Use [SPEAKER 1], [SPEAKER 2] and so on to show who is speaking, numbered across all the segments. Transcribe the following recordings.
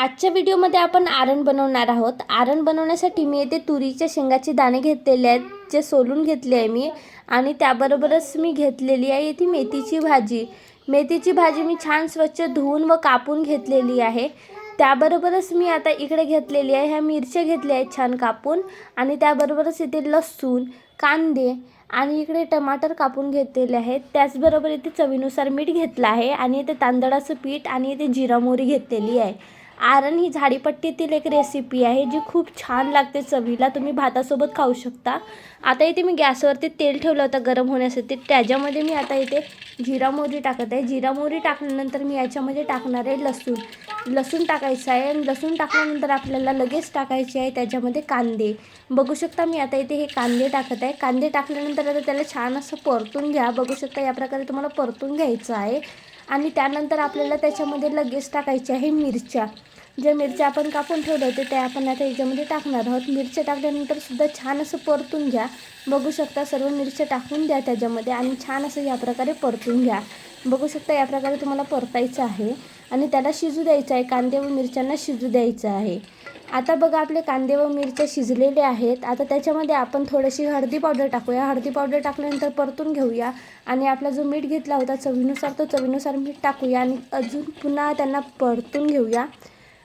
[SPEAKER 1] आजच्या व्हिडिओमध्ये आपण आरण बनवणार आहोत. आरण बनवण्यासाठी मी येथे तुरीच्या शेंगाचे दाणे घेतलेले आहेत जे सोलून घेतले आहे मी. आणि त्याबरोबरच मी घेतलेली आहे येथे मेथीची भाजी. मेथीची भाजी मी छान स्वच्छ धुवून व कापून घेतलेली आहे. त्याबरोबरच मी आता इकडे घेतलेली आहे ह्या मिरच्या घेतल्या आहेत छान कापून. आणि त्याबरोबरच इथे लसूण कांदे आणि इकडे टमाटर कापून घेतलेले आहेत. त्याचबरोबर इथे चवीनुसार मीठ घेतलं आहे. आणि इथे तांदळाचं पीठ आणि इथे जिरा मोहरी घेतलेली आहे. आरण ही झाडीपट्टीतील एक रेसिपी आहे जी खूप छान लागते चवीला. तुम्ही भातासोबत खाऊ शकता. आता इथे मी गॅसवरती तेल ठेवलं होतं गरम होण्यासाठी. त्याच्यामध्ये मी आता इथे जिरा मोहरी टाकत आहे. जिरा मोहरी टाकल्यानंतर मी याच्यामध्ये टाकणार आहे लसूण. लसूण टाकायचं आहे आणि लसूण टाकल्यानंतर आपल्याला लगेच टाकायचे आहे त्याच्यामध्ये कांदे. बघू शकता मी आता इथे हे कांदे टाकत आहे. कांदे टाकल्यानंतर आता त्याला छान असं परतून घ्या. बघू शकता या प्रकारे तुम्हाला परतून घ्यायचं आहे. आणि त्यानंतर आपल्याला त्याच्यामध्ये लगेच टाकायचे आहे मिरच्या. ज्या मिरच्या आपण कापून ठेवलं होते त्या आपण आता याच्यामध्ये टाकणार आहोत. मिरच्या टाकल्यानंतर सुद्धा छान असं परतून घ्या. बघू शकता सर्व मिरच्या टाकून द्या त्याच्यामध्ये आणि छान असं या प्रकारे परतून घ्या. बघू शकता या प्रकारे तुम्हाला परतायचं आहे आणि त्याला शिजू द्यायचं आहे. कांदे व मिरच्यांना शिजू द्यायचं आहे. आता बघा आपले कांदे व मिरच्या शिजलेले आहेत. आता त्याच्यामध्ये आपण थोडीशी हळदी पावडर टाकूया. हळदी पावडर टाकल्यानंतर परतून घेऊया आणि आपला जो मीठ घेतला होता चवीनुसार तो चवीनुसार मीठ टाकूया आणि अजून पुन्हा त्यांना परतून घेऊया.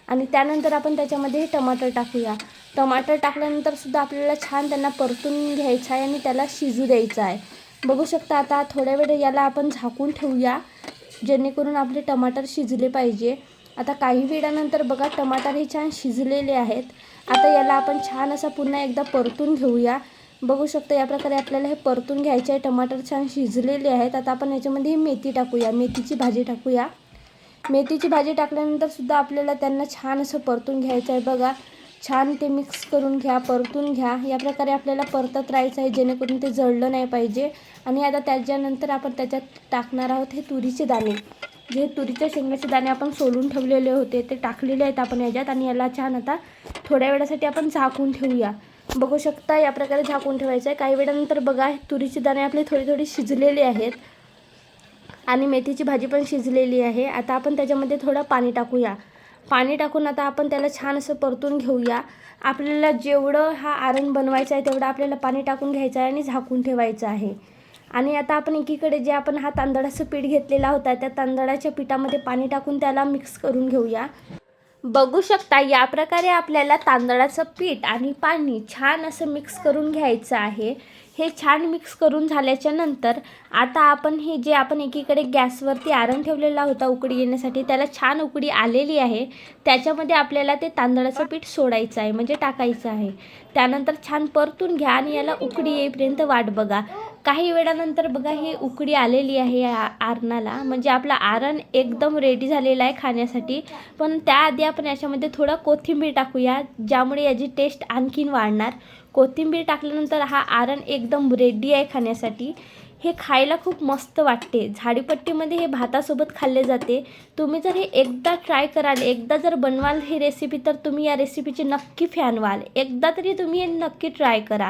[SPEAKER 1] आणि त्यानंतर आपण त्याच्यामध्ये टमाटर टाकूया. टमाटर टाकल्यानंतर सुद्धा आपल्याला छान त्यांना परतून घ्यायचं आहे आणि त्याला शिजू द्यायचं आहे. बघू शकता आता थोड्या वेळ याला आपण झाकून ठेवूया जेणेकरून आपले टमाटर शिजले पाहिजे. आता काही वेळानंतर बघा टमाटर हे छान शिजलेले आहेत. आता याला आपण छान असा पुन्हा एकदा परतून घेऊया. बघू शकता या प्रकारे आपल्याला हे परतून घ्यायचे आहे. टमाटर छान शिजलेले आहेत. आता आपण याच्यामध्ये मेथी टाकूया. मेथीची भाजी टाकूया. मेथीची भाजी टाकल्यानंतर सुद्धा आपल्याला त्यांना छान असं परतून घ्यायचं आहे. बघा छान ते मिक्स करून घ्या परतून घ्या. या प्रकारे आपल्याला परतत राहायचं आहे जेणेकरून ते जळलं नाही पाहिजे. आणि आता त्याच्यानंतर आपण त्याच्यात टाकणार आहोत हे तुरीचे दाणे. जे तुरीच्या शेंगाचे दाणे आपण सोलून ठेवलेले होते ते टाकलेले आहेत आपण याच्यात. आणि याला छान आता थोड्या वेळासाठी आपण झाकून ठेवूया. बघू शकता या प्रकारे झाकून ठेवायचं आहे. काही वेळानंतर बघा तुरीचे दाणे आपले थोडे थोडे शिजलेले आहेत. आणि मेथीची भाजी पण शिजलेली आहे. आता आपण त्याच्यामध्ये थोडं पाणी टाकूया. पाणी टाकून आता आपण त्याला छान असं परतून घेऊया. आपल्याला जेवढं हा आरण बनवायचा आहे तेवढं आपल्याला पाणी टाकून घ्यायचं आहे आणि झाकून ठेवायचं आहे. आणि आता आपण एकीकडे जे आपण हा तांदळाचं पीठ घेतलेला होता त्या तांदळाच्या पिठामध्ये पाणी टाकून त्याला मिक्स करून घेऊया. बघू शकता या प्रकारे आपल्याला तांदळाचं पीठ आणि पाणी छान असं मिक्स करून घ्यायचं आहे. हे छान मिक्स करून झाल्याच्यानंतर आता आपण हे जे आपण एकीकडे गॅसवरती आरण ठेवलेला होता उकडी येण्यासाठी त्याला छान उकडी आलेली आहे. त्याच्यामध्ये आपल्याला ते तांदळाचं पीठ सोडायचं आहे म्हणजे टाकायचं आहे. त्यानंतर छान परतून घ्या आणि याला उकडी येईपर्यंत वाट बघा. काही वेळानंतर बघा ही उकडी आलेली आहे या आरणाला. म्हणजे आपलं आरण एकदम रेडी झालेलं आहे खाण्यासाठी. पण त्याआधी आपण याच्यामध्ये थोडं कोथिंबीर टाकूया ज्यामुळे याची टेस्ट आणखीन वाढणार. कोथिंबीर टाकल्यानंतर हा आरण एकदम रेडी आहे खाण्यासाठी. हे खायला खूप मस्त वाटते. झाडीपट्टीमध्ये हे भातासोबत खाल्ले जाते. तुम्ही जर हे एकदा ट्राय कराल एकदा जर बनवाल ही रेसिपी तर तुम्ही या रेसिपीचे नक्की फॅन व्हाल. एकदा तरी तुम्ही हे नक्की ट्राय करा.